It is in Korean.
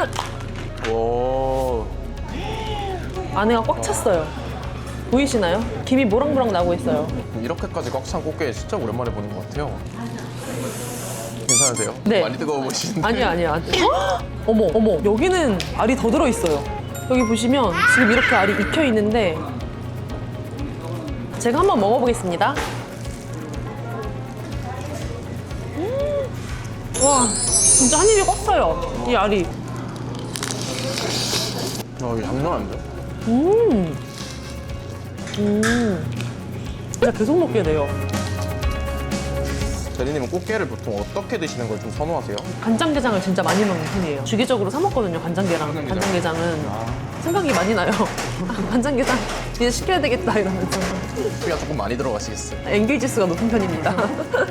끝! 오. 안에가 꽉 찼어요. 보이시나요? 김이 모락모락 나고 있어요. 이렇게까지 꽉 찬 꽃게 진짜 오랜만에 보는 것 같아요. 괜찮으세요? 네. 많이 뜨거워 보이시는데. 아니요, 아니요. 아니. 어머, 어머. 여기는 알이 더 들어있어요. 여기 보시면 지금 이렇게 알이 익혀 있는데 제가 한번 먹어보겠습니다. 음. 와, 진짜 한 입에 꽉 차요. 이 알이. 어, 이게 장난 아닌데? 음. 음. 진짜 계속 먹게 돼요. 제리님은 꽃게를 보통 어떻게 드시는 걸 좀 선호하세요? 간장게장을 진짜 많이 먹는 편이에요. 주기적으로 사 먹거든요, 간장게랑. 간장게장? 간장게장은. 생각이 많이 나요. 아, 간장게장 이제 시켜야 되겠다 이러면서. 수가 조금 많이 들어가시겠어요? 엔게이지 수가 높은 편입니다.